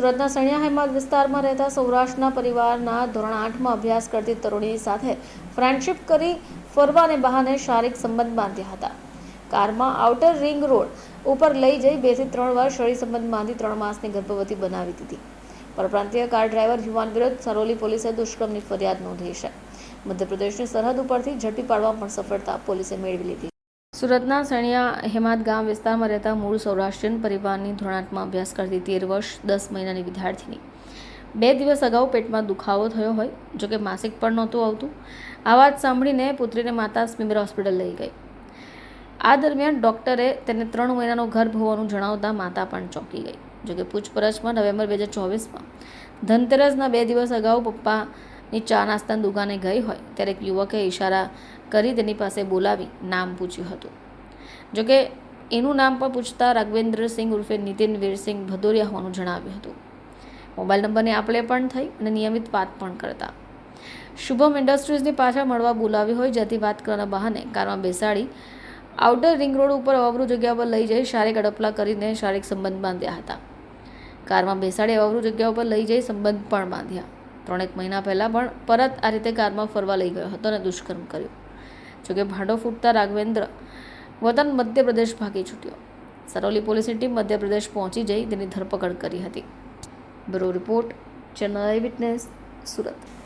સુરતના સણિયા હેમત વિસ્તારમાં રહેતા સૌરાષ્ટ્રના પરિવારના ધોરણ આઠમાં અભ્યાસ કરતી તરુણી સાથે ફ્રેન્ડશિપ કરી ફરવાને બહાને શારીરિક સંબંધ બાંધ્યા હતા. કારમાં આઉટર રિંગ રોડ ઉપર લઈ જઈ બેથી ત્રણ વાર શરીર સંબંધ બાંધી ત્રણ માસની ગર્ભવતી બનાવી દીધી. પરપ્રાંતીય કાર ડ્રાઈવર યુવાન વિરુદ્ધ સરોલી પોલીસે દુષ્કર્મની ફરિયાદ નોંધી છે. મધ્યપ્રદેશની સરહદ ઉપરથી ઝડપી પાડવા પણ સફળતા પોલીસે મેળવી લીધી. સુરતના સણિયા હેમાદ ગામ વિસ્તારમાં રહેતા મૂળ સૌરાષ્ટ્રીયન પરિવારની ધોરણ અભ્યાસ કરતી તેર વર્ષ, દસ મહિનાની વિદ્યાર્થીની. બે દિવસ અગાઉ પેટમાં દુખાવો થયો હોય, જોકે માસિક પણ નહોતું આવતું. આ વાત સાંભળીને પુત્રીને માતા સ્મિમેર હોસ્પિટલ લઈ ગઈ. આ દરમિયાન ડૉક્ટરે તેને ત્રણ મહિનાનો ગર્ભ હોવાનું જણાવતા માતા પણ ચોંકી ગઈ, જોકે પૂછપરછમાં નવેમ્બર બે હજાર ચોવીસમાં ધનતેરસના બે દિવસ અગાઉ પપ્પાની ચા નાસ્તાની દુકાને ગઈ હોય, ત્યારે એક યુવકે ઇશારા કરી તેની પાસે બોલાવી નામ પૂછ્યું હતું. જોકે એનું નામ પણ પૂછતા રાઘવેન્દ્રસિંહ ઉર્ફે નીતિન વીરસિંહ ભદોરિયા હોવાનું જણાવ્યું હતું. મોબાઈલ નંબરની આપલે પણ થઈ અને નિયમિત વાત પણ કરતા. શુભમ ઇન્ડસ્ટ્રીઝની પાછળ મળવા બોલાવી હોય, જેથી વાત કરવાના બહાને કારમાં બેસાડી આઉટર રિંગ રોડ ઉપર અવાવરૂ જગ્યા પર લઈ જઈ શારીરિક અડપલા કરીને શારીરિક સંબંધ બાંધ્યા હતા. કારમાં બેસાડી અવાવરૂ જગ્યા ઉપર લઈ જઈ સંબંધ પણ બાંધ્યા. ત્રણેક મહિના પહેલાં પણ પરત આ રીતે કારમાં ફરવા લઈ ગયો હતો અને દુષ્કર્મ કર્યું. જોકે ભાંડો ફૂટતા રાઘવેન્દ્ર વતન મધ્યપ્રદેશ ભાગી છૂટ્યો. સરોલી પોલીસની ટીમ મધ્યપ્રદેશ પહોંચી જઈ તેની ધરપકડ કરી હતી. Bureau report channel eye witness, Surat.